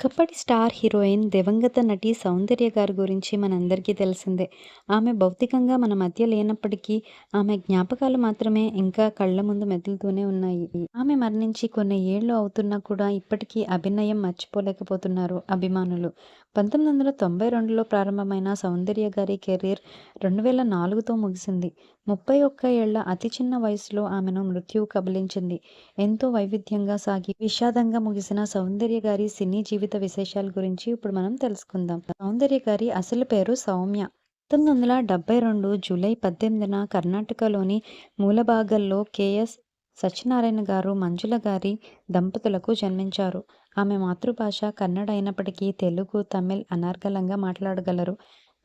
ఒకప్పటి star heroine దివంగత నటి సౌందర్య గారి గురించి మనందరికీ తెలిసిందే. ఆమె భౌతికంగా మన మధ్య లేనప్పటికీ ఆమె జ్ఞాపకాలు మాత్రమే ఇంకా కళ్ళ ముందు మెదులుతూనే ఉన్నాయి. ఆమె మరణించి కొన్ని ఏళ్ళు అవుతున్నా కూడా ఇప్పటికీ అభినయం మర్చిపోలేకపోతున్నారు అభిమానులు. పంతొమ్మిది వందల తొంభై రెండులో ప్రారంభమైన సౌందర్య గారి కెరీర్ రెండు వేల నాలుగుతో ముగిసింది. ముప్పై ఒక్క ఏళ్ళ అతి చిన్న వయసులో ఆమెను మృత్యువు కబలించింది ఎంతో వైవిధ్యంగా సాగి విషాదంగా ముగిసిన సౌందర్య గారి సినీ జీవిత విశేషాల గురించి ఇప్పుడు మనం తెలుసుకుందాం. సౌందర్య గారి అసలు పేరు సౌమ్య. పంతొమ్మిది వందల డెబ్బై రెండు జూలై పద్దెనిమిదిన కర్ణాటకలోని మూలబాగల్లో కేఎస్ సత్యనారాయణ గారు, మంజుల గారి దంపతులకు జన్మించారు. ఆమె మాతృభాష కన్నడ అయినప్పటికీ తెలుగు, తమిళ్ అనర్గళంగా మాట్లాడగలరు.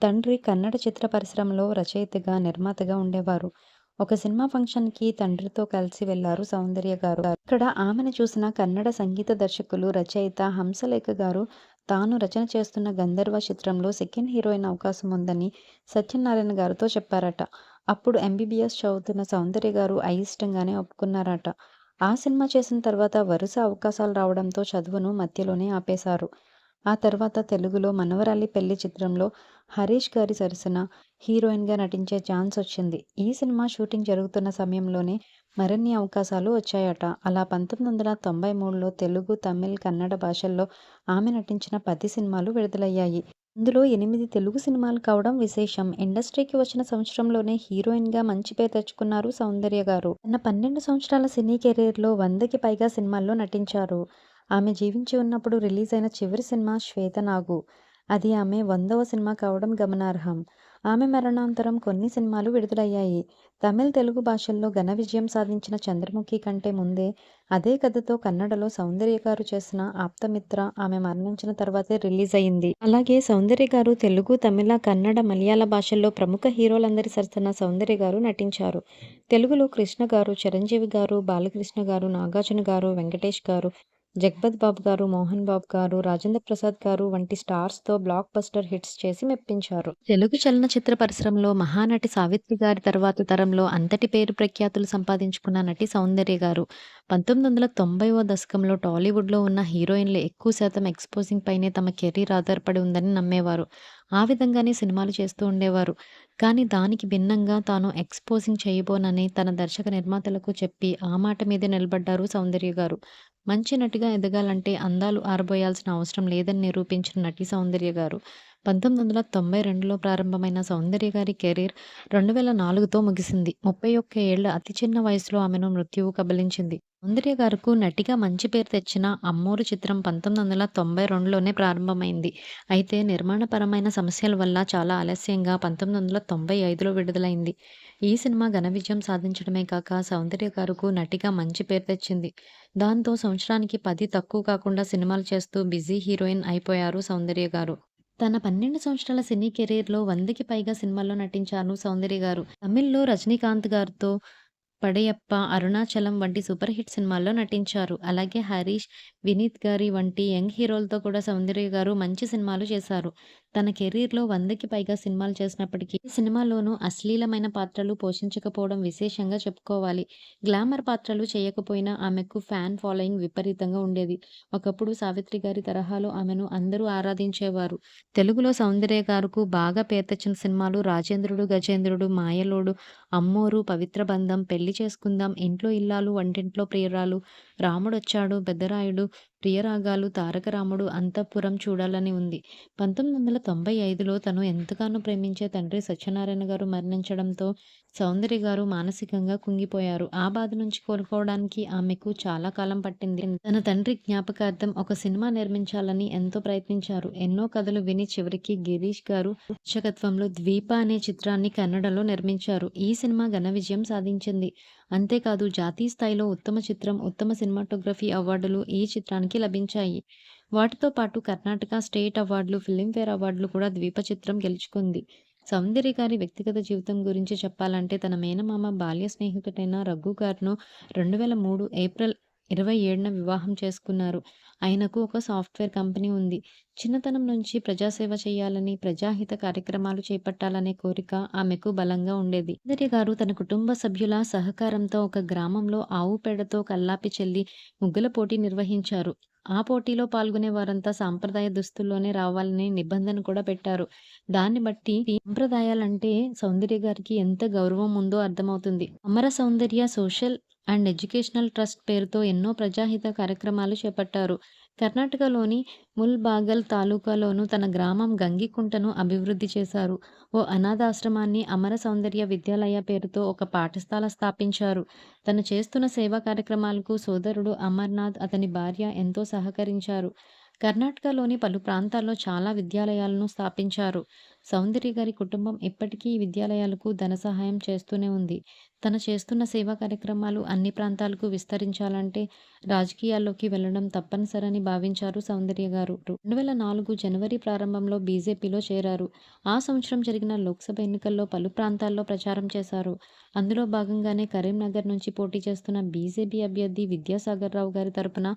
తండ్రి కన్నడ చిత్ర పరిశ్రమలో రచయితగా, నిర్మాతగా ఉండేవారు. ఒక సినిమా ఫంక్షన్‌కి తండ్రితో కలిసి వెళ్ళారు సౌందర్య గారు. ఇక్కడ ఆమెను చూసిన కన్నడ సంగీత దర్శకులు, రచయిత హంసలేఖ గారు తాను రచన చేస్తున్న గంధర్వ చిత్రంలో సెకండ్ హీరోయిన్ అవకాశం ఉందని సత్యనారాయణ గారితో చెప్పారట. అప్పుడు ఎంబీబీఎస్ చదువుతున్న సౌందర్య గారు అయిష్టంగానే ఒప్పుకున్నారట. ఆ సినిమా చేసిన తర్వాత వరుస అవకాశాలు రావడంతో చదువును మధ్యలోనే ఆపేశారు. ఆ తర్వాత తెలుగులో 'మనవరాలి పెళ్ళి' చిత్రంలో హరీష్ గారి సరసన హీరోయిన్‌గా నటించే ఛాన్స్ వచ్చింది. ఈ సినిమా షూటింగ్ జరుగుతున్న సమయంలోనే మరిన్ని అవకాశాలు వచ్చాయట. అలా పంతొమ్మిది వందల తొంభై మూడులో తెలుగు, తమిళ్, కన్నడ భాషల్లో ఆమె నటించిన పది సినిమాలు విడుదలయ్యాయి. ఇందులో ఎనిమిది తెలుగు సినిమాలు కావడం విశేషం. ఇండస్ట్రీకి వచ్చిన సంవత్సరంలోనే హీరోయిన్‌గా మంచి పేరు తెచ్చుకున్నారు సౌందర్య గారు. తన పన్నెండు సంవత్సరాల సినీ కెరీర్‌లో వందకి పైగా సినిమాల్లో నటించారు. ఆమె జీవించి ఉన్నప్పుడు రిలీజ్ అయిన చివరి సినిమా 'శ్వేతనాగు'. అది ఆమె వందవ సినిమా కావడం గమనార్హం. ఆమె మరణానంతరం కొన్ని సినిమాలు విడుదలయ్యాయి. తమిళ్, తెలుగు భాషల్లో ఘన విజయం సాధించిన 'చంద్రముఖి' కంటే ముందే అదే కథతో కన్నడలో సౌందర్య గారు చేసిన 'ఆప్తమిత్ర' ఆమె మరణించిన తర్వాతే రిలీజ్ అయింది అలాగే సౌందర్య గారు తెలుగు, తమిళ, కన్నడ, మలయాళ భాషల్లో ప్రముఖ హీరోలందరి సరసన సౌందర్య గారు నటించారు. తెలుగులో కృష్ణ గారు, చిరంజీవి గారు, బాలకృష్ణ గారు, నాగార్జున గారు, వెంకటేష్ గారు, జగపతి బాబు గారు, మోహన్ బాబు గారు, రాజేంద్ర ప్రసాద్ గారు వంటి స్టార్స్‌తో బ్లాక్ బస్టర్ హిట్స్ చేసి మెప్పించారు. తెలుగు చలనచిత్ర పరిశ్రమలో మహానటి సావిత్రి గారి తర్వాత తరంలో అంతటి పేరు ప్రఖ్యాతులు సంపాదించుకున్న నటి సౌందర్య గారు. పంతొమ్మిది వందల తొంభైవ దశకంలో టాలీవుడ్‌లో ఉన్న హీరోయిన్లు ఎక్కువ శాతం ఎక్స్‌పోజింగ్ పైనే తమ కెరీర్ ఆధారపడి ఉందని నమ్మేవారు. ఆ విధంగానే సినిమాలు చేస్తూ ఉండేవారు. కానీ దానికి భిన్నంగా తాను ఎక్స్‌పోజింగ్ చేయబోనని తన దర్శక నిర్మాతలకు చెప్పి ఆ మాట మీదే నిలబడ్డారు సౌందర్య గారు. మంచి నటిగా ఎదగాలంటే అందాలు ఆరబోయాల్సిన అవసరం లేదని నిరూపించిన నటి సౌందర్య గారు. పంతొమ్మిది వందల తొంభై రెండులో ప్రారంభమైన సౌందర్య గారి కెరీర్ రెండు వేల నాలుగుతో ముగిసింది. ముప్పై ఒక్క ఏళ్ళ అతి చిన్న వయసులో ఆమెను మృత్యువు కబలించింది సౌందర్య గారుకు నటిగా మంచి పేరు తెచ్చిన 'అమ్మోరు' చిత్రం పంతొమ్మిది వందల తొంభై రెండులోనే ప్రారంభమైంది. అయితే నిర్మాణపరమైన సమస్యల వల్ల చాలా ఆలస్యంగా పంతొమ్మిది వందల తొంభై ఐదులో విడుదలైంది. ఈ సినిమా ఘన విజయం సాధించడమే కాక సౌందర్య గారుకు నటిగా మంచి పేరు తెచ్చింది. దాంతో సంవత్సరానికి పది తక్కువ కాకుండా సినిమాలు చేస్తూ బిజీ హీరోయిన్ అయిపోయారు సౌందర్య గారు. తన పన్నెండు సంవత్సరాల సినీ కెరీర్‌లో వందకి పైగా సినిమాల్లో నటించారు సౌందర్య గారు. తమిళ్ళో రజనీకాంత్ గారితో 'పడయప్ప', 'అరుణాచలం' వంటి సూపర్ హిట్ సినిమాల్లో నటించారు. అలాగే హరీష్, వినీత్ గారి వంటి యంగ్ హీరోలతో కూడా సౌందర్య గారు మంచి సినిమాలు చేశారు. తన కెరీర్‌లో వందకి పైగా సినిమాలు చేసినప్పటికీ సినిమాలోనూ అశ్లీలమైన పాత్రలు పోషించకపోవడం విశేషంగా చెప్పుకోవాలి. గ్లామర్ పాత్రలు చేయకపోయినా ఆమెకు ఫ్యాన్ ఫాలోయింగ్ విపరీతంగా ఉండేది. ఒకప్పుడు సావిత్రి గారి తరహాలో ఆమెను అందరూ ఆరాధించేవారు. తెలుగులో సౌందర్య గారుకు బాగా పేరు తెచ్చిన సినిమాలు 'రాజేంద్రుడు', 'గజేంద్రుడు', 'మాయలోడు', 'అమ్మోరు', 'పవిత్ర బంధం', 'పెళ్ళి చేసుకుందాం', 'ఇంట్లో ఇల్లాలు', 'వంటింట్లో ప్రియురాలు', 'రాముడొచ్చాడు', 'పెద్దరాయుడు', 'ప్రియరాగాలు', 'తారక రాముడు', 'అంతఃపురం చూడాలని ఉంది'. పంతొమ్మిది వందల తొంభై ఐదులో తను ఎంతగానో ప్రేమించే తండ్రి సత్యనారాయణ గారు మరణించడంతో సౌందర్య గారు మానసికంగా కుంగిపోయారు. ఆ బాధ నుంచి కోలుకోవడానికి ఆమెకు చాలా కాలం పట్టింది. తన తండ్రి జ్ఞాపకార్థం ఒక సినిమా నిర్మించాలని ఎంతో ప్రయత్నించారు. ఎన్నో కథలు విని చివరికి గిరీష్ గారు దర్శకత్వంలో 'ద్వీప' అనే చిత్రాన్ని కన్నడలో నిర్మించారు. ఈ సినిమా ఘన విజయం సాధించింది. అంతేకాదు జాతీయ స్థాయిలో ఉత్తమ చిత్రం, ఉత్తమ సినిమాటోగ్రఫీ అవార్డులు ఈ చిత్రానికి లభించాయి. వాటితో పాటు కర్ణాటక స్టేట్ అవార్డులు, ఫిల్మ్‌ఫేర్ అవార్డులు కూడా 'ద్వీప' చిత్రం గెలుచుకుంది. సౌందర్య గారి వ్యక్తిగత జీవితం గురించి చెప్పాలంటే తన మేనమామ బాల్య స్నేహితుడైన రఘు గారును రెండు వేల మూడు ఏప్రిల్ ఇరవై ఏడున వివాహం చేసుకున్నారు. ఆయనకు ఒక సాఫ్ట్‌వేర్ కంపెనీ ఉంది. చిన్నతనం నుంచి ప్రజాసేవ చేయాలని, ప్రజాహిత కార్యక్రమాలు చేపట్టాలనే కోరిక ఆమెకు బలంగా ఉండేది. సౌందర్య గారు తన కుటుంబ సభ్యుల సహకారంతో ఒక గ్రామంలో ఆవు పేడతో కల్లాపి చెల్లి ముగ్గుల పోటీ నిర్వహించారు. ఆ పోటీలో పాల్గొనే వారంతా సాంప్రదాయ దుస్తుల్లోనే రావాలని నిబంధన కూడా పెట్టారు. దాన్ని బట్టి సంప్రదాయాలంటే సౌందర్య గారికి ఎంత గౌరవం ఉందో అర్థమవుతుంది. Amara Soundarya social and educational trust పేరుతో ఎన్నో ప్రజాహిత కార్యక్రమాలు చేపట్టారు. కర్ణాటకలోని ముల్బాగల్ తాలూకాలోను తన గ్రామం గంగికుంటను అభివృద్ధి చేశారు. ఓ అనాథాశ్రమాన్ని, అమర సౌందర్య విద్యాలయ పేరుతో ఒక పాఠశాల స్థాపించారు. తను చేస్తున్న సేవా కార్యక్రమాలకు సోదరుడు అమర్నాథ్, అతని భార్య ఎంతో సహకరించారు. కర్ణాటకలోని పలు ప్రాంతాల్లో చాలా విద్యాలయాలను స్థాపించారు. సౌందర్య గారి కుటుంబం ఇప్పటికీ ఈ విద్యాలయాలకు ధన సహాయం చేస్తూనే ఉంది. తను చేస్తున్న సేవా కార్యక్రమాలు అన్ని ప్రాంతాలకు విస్తరించాలంటే రాజకీయాల్లోకి వెళ్ళడం తప్పనిసరని భావించారు సౌందర్య గారు. రెండు వేల నాలుగు జనవరి ప్రారంభంలో బీజేపీలో చేరారు. ఆ సంవత్సరం జరిగిన లోక్సభ ఎన్నికల్లో పలు ప్రాంతాల్లో ప్రచారం చేశారు. అందులో భాగంగానే కరీంనగర్ నుంచి పోటీ చేస్తున్న బీజేపీ అభ్యర్థి విద్యాసాగర్ రావు గారి తరపున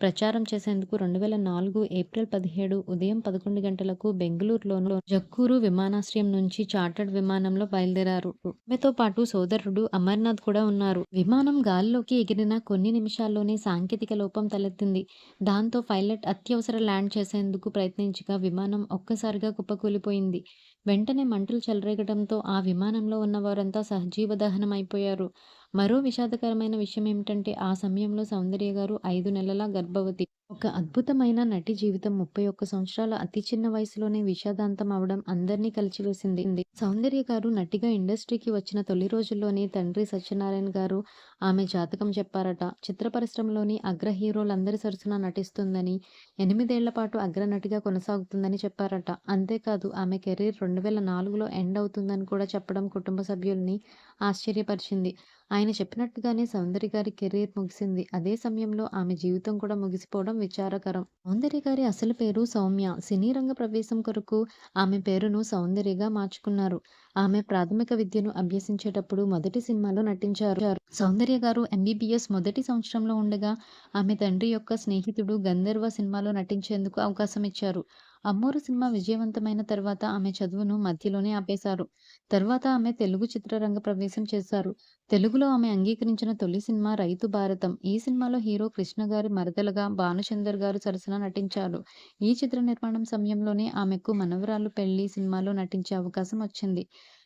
ప్రచారం చేసేందుకు రెండు వేల నాలుగు ఏప్రిల్ పదిహేడు ఉదయం పదకొండు గంటలకు బెంగళూరులోని జక్కూరు విమానాశ్రయం నుంచి చార్టర్డ్ విమానంలో బయలుదేరారు. ఆమెతో పాటు సోదరుడు అమర్నాథ్ కూడా ఉన్నారు. విమానం గాలిలోకి ఎగిరిన కొన్ని నిమిషాల్లోనే సాంకేతిక లోపం తలెత్తింది. దాంతో పైలట్ అత్యవసర ల్యాండ్ చేసేందుకు ప్రయత్నించగా విమానం ఒక్కసారిగా కుప్పకూలిపోయింది. వెంటనే మంటలు చెలరేగడంతో ఆ విమానంలో ఉన్న వారంతా సహజీవ దహనం అయిపోయారు. మరో విషాదకరమైన విషయం ఏమిటంటే ఆ సమయంలో సౌందర్య గారు ఐదు నెలల గర్భవతి. ఒక అద్భుతమైన నటి జీవితం ముప్పై ఒక్క సంవత్సరాల అతి చిన్న వయసులోనే విషాదాంతం అవడం అందరినీ కలిచివేసింది. సౌందర్య గారు నటిగా ఇండస్ట్రీకి వచ్చిన తొలి రోజుల్లోనే తండ్రి సత్యనారాయణ గారు ఆమె జాతకం చెప్పారట. చిత్ర పరిశ్రమలోని అగ్ర హీరోలందరి సరసన నటిస్తుందని, ఎనిమిదేళ్ళ పాటు అగ్రనటిగా కొనసాగుతుందని చెప్పారట. అంతేకాదు ఆమె కెరీర్ రెండు వేల నాలుగులో ఎండ్ అవుతుందని కూడా చెప్పడం కుటుంబ సభ్యుల్ని ఆశ్చర్యపరిచింది. ఆయన చెప్పినట్టుగానే సౌందర్య గారి కెరీర్ ముగిసింది. అదే సమయంలో ఆమె జీవితం కూడా ముగిసిపోవడం విచారకరం. సౌందర్య గారి అసలు పేరు సౌమ్య. సినీ రంగ ప్రవేశం కొరకు ఆమె పేరును సౌందర్యగా మార్చుకున్నారు. ఆమె ప్రాథమిక విద్యను అభ్యసించేటప్పుడు మొదటి సినిమాలో నటించారు. సౌందర్య గారు ఎంబీబీఎస్ మొదటి సంవత్సరంలో ఉండగా ఆమె తండ్రి యొక్క స్నేహితుడు గంధర్వ సినిమాలో నటించేందుకు అవకాశం ఇచ్చారు. అమ్మోరు సినిమా విజయవంతమైన తర్వాత ఆమె చదువును మధ్యలోనే ఆపేశారు. తర్వాత ఆమె తెలుగు చిత్రరంగ ప్రవేశం చేశారు. తెలుగులో ఆమె అంగీకరించిన తొలి సినిమా రైతు భారతం. ఈ సినిమాలో హీరో కృష్ణ గారి మరదలుగా భానుచందర్ గారు సరసన నటించారు. ఈ చిత్ర నిర్మాణం సమయంలోనే ఆమెకు మనవరాలు పెళ్ళి సినిమాలో నటించే అవకాశం వచ్చింది.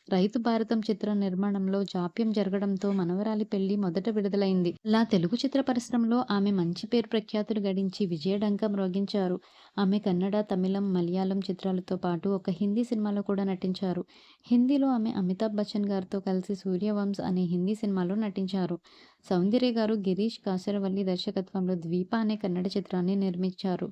రైతు భారతం చిత్ర నిర్మాణంలో జాప్యం జరగడంతో మనవరాలి పెళ్ళి మొదట విడుదలైంది. ఇలా తెలుగు చిత్ర పరిశ్రమలో ఆమె మంచి పేరు ప్రఖ్యాతులు గడించి విజయడంక మ్రోగించారు. ఆమె కన్నడ, తమిళం, మలయాళం చిత్రాలతో పాటు ఒక హిందీ సినిమాలో కూడా నటించారు. హిందీలో ఆమె అమితాబ్ బచ్చన్ గారితో కలిసి సూర్యవంశ్ అనే హిందీ సినిమాలో నటించారు. సౌందర్య గారు గిరీష్ కాసరవల్లి దర్శకత్వంలో 'ద్వీప' అనే కన్నడ చిత్రాన్ని నిర్మించారు.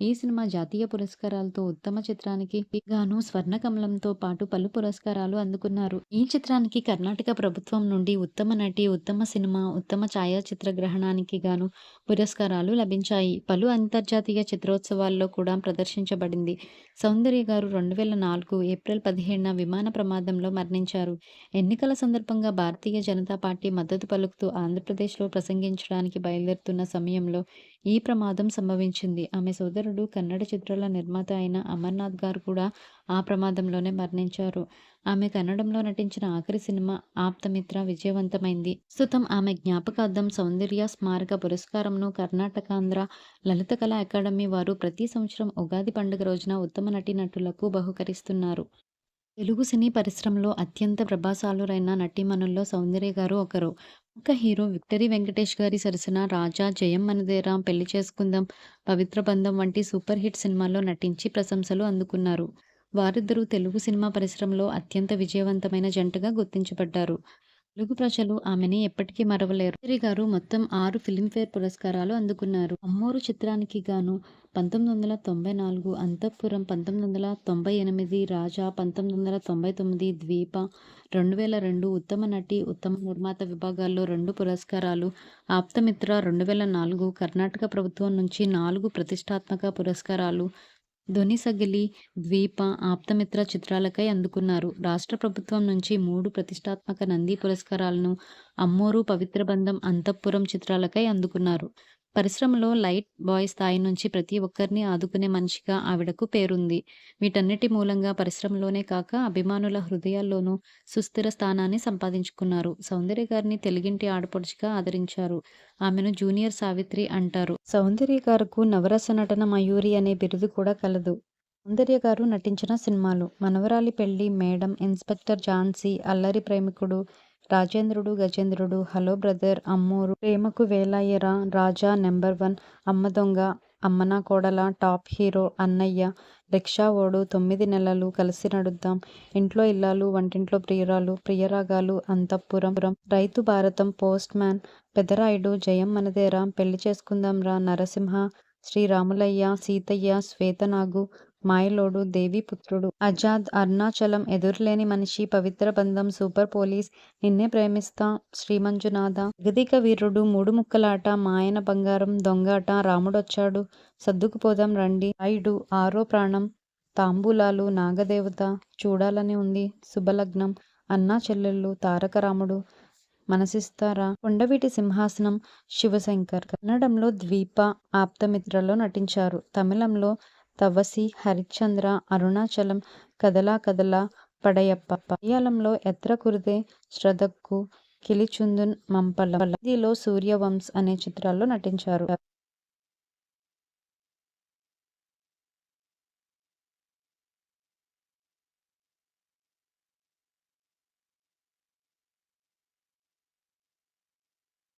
ఈ సినిమా జాతీయ పురస్కారాలతో ఉత్తమ చిత్రానికి గాను స్వర్ణకమలంతో పాటు పలు పురస్కారాలు అందుకున్నారు. ఈ చిత్రానికి కర్ణాటక ప్రభుత్వం నుండి ఉత్తమ నటి, ఉత్తమ సినిమా, ఉత్తమ ఛాయాచిత్ర గ్రహణానికి గాను పురస్కారాలు లభించాయి. పలు అంతర్జాతీయ చిత్రోత్సవాల్లో కూడా ప్రదర్శించబడింది. సౌందర్య గారు రెండు వేల నాలుగు ఏప్రిల్ పదిహేడున విమాన ప్రమాదంలో మరణించారు. ఎన్నికల సందర్భంగా భారతీయ జనతా పార్టీ మద్దతు పలుకుతూ ఆంధ్రప్రదేశ్లో ప్రసంగించడానికి బయలుదేరుతున్న సమయంలో ఈ ప్రమాదం సంభవించింది. ఆమె సోదరుడు కన్నడ చిత్రాల నిర్మాత అయిన అమర్నాథ్ గారు కూడా ఆ ప్రమాదంలోనే మరణించారు. ఆమె కన్నడంలో నటించిన ఆఖరి సినిమా 'ఆప్తమిత్ర' విజయవంతమైంది. ప్రస్తుతం ఆమె జ్ఞాపకార్థం సౌందర్య స్మారక పురస్కారంను కర్ణాటకాంధ్ర లలిత కళా అకాడమీ వారు ప్రతి సంవత్సరం ఉగాది పండుగ రోజున ఉత్తమ నటీనటులకు బహుకరిస్తున్నారు తెలుగు సినీ పరిశ్రమలో అత్యంత ప్రభాసాలురైన నటీమణుల్లో సౌందర్య గారు ఒకరు. ఒక హీరో విక్టరీ వెంకటేష్ గారి సరసన 'రాజా', 'జయం మనదేరా', 'పెళ్ళి చేసుకుందాం', 'పవిత్ర బంధం' వంటి సూపర్ హిట్ సినిమాల్లో నటించి ప్రశంసలు అందుకున్నారు. వారిద్దరూ తెలుగు సినిమా పరిశ్రమలో అత్యంత విజయవంతమైన జంటగా గుర్తించబడ్డారు. తెలుగు ప్రజలు ఆమెని ఎప్పటికీ మరవలేరు. సౌందర్య గారు మొత్తం ఆరు ఫిల్మ్ఫేర్ పురస్కారాలు అందుకున్నారు. 'అమ్మోరు' చిత్రానికి గాను పంతొమ్మిది వందల తొంభై నాలుగు, 'అంతఃపురం' పంతొమ్మిది వందల తొంభై ఎనిమిది, 'రాజా' పంతొమ్మిది వందల తొంభై తొమ్మిది, 'ద్వీప' రెండు వేల రెండు, ఉత్తమ నటి, ఉత్తమ నిర్మాత విభాగాల్లో రెండు పురస్కారాలు, 'ఆప్తమిత్ర' రెండు వేల నాలుగు కర్ణాటక ప్రభుత్వం నుంచి నాలుగు ప్రతిష్టాత్మక పురస్కారాలు, 'ధ్వనిసగిలి', 'ద్వీప', 'ఆప్తమిత్ర' చిత్రాలకై అందుకున్నారు. రాష్ట్ర ప్రభుత్వం నుంచి మూడు ప్రతిష్టాత్మక నంది పురస్కారాలను 'అమ్మోరు', 'పవిత్ర బంధం', 'అంతఃపురం' చిత్రాలకై అందుకున్నారు. పరిశ్రమలో లైట్ బాయ్ స్థాయి నుంచి ప్రతి ఒక్కరిని ఆదుకునే మనిషిగా ఆవిడకు పేరుంది. వీటన్నిటి మూలంగా పరిశ్రమలోనే కాక అభిమానుల హృదయాల్లోనూ సుస్థిర స్థానాన్ని సంపాదించుకున్నారు. సౌందర్య గారిని తెలుగింటి ఆడపడుచుగా ఆదరించారు. ఆమెను జూనియర్ సావిత్రి అంటారు. సౌందర్య గారుకు నవరస నటన మయూరి అనే బిరుదు కూడా కలదు. సౌందర్య గారు నటించిన సినిమాలు మనవరాలి పెళ్ళి, మేడం, ఇన్స్పెక్టర్ ఝాన్సీ, అల్లరి ప్రేమికుడు, రాజేంద్రుడు గజేంద్రుడు, హలో బ్రదర్, అమ్మోరు, ప్రేమకు వేలయ్యరా రాజా నెంబర్ వన్, అమ్మ దొంగ, అమ్మనా కోడల టాప్ హీరో, అన్నయ్య, రిక్షా ఓడు, తొమ్మిది నెలలు, కలిసి నడుద్దాం, ఇంట్లో ఇల్లాలు, వంటింట్లో ప్రియురాలు, ప్రియరాగాలు, అంతఃపురం, రైతు భారతం, పోస్ట్ మ్యాన్, పెదరాయుడు, జయం మనదేరా, పెళ్ళి చేసుకుందాంరా, నరసింహ, శ్రీరాములయ్య, సీతయ్య, శ్వేతనాగు, మాయలోడు, దేవిపుత్రుడు అజాద్ అరుణాచలం, ఎదురులేని మనిషి, పవిత్ర బంధం, సూపర్ పోలీస్, నిన్నే ప్రేమిస్తా, శ్రీమంజునాథ, జగదిక వీరుడు, మూడు ముక్కలాట, మాయన బంగారం, దొంగాట, రాముడొచ్చాడు, సర్దుకుపోదాం రండి, ఐడు ఆరో ప్రాణం, తాంబూలాలు, నాగదేవత, చూడాలని ఉంది, శుభలగ్నం, అన్నా చెల్లెళ్ళు, తారక రాముడు, మనసిస్తారా, కొండవీటి సింహాసనం, శివశంకర్. కన్నడంలో ద్వీప, ఆప్తమిత్రలో నటించారు. తమిళంలో తవసి, హరిశ్చంద్ర, అరుణాచలం, కదలా కదలా, పడయప్ప. మలయాళంలో ఎత్ర కురుదే, శ్రద్ధక్కు, కిలిచుందున్ మంపళం. హిందీలో సూర్యవంశ్ అనే చిత్రాల్లో నటించారు.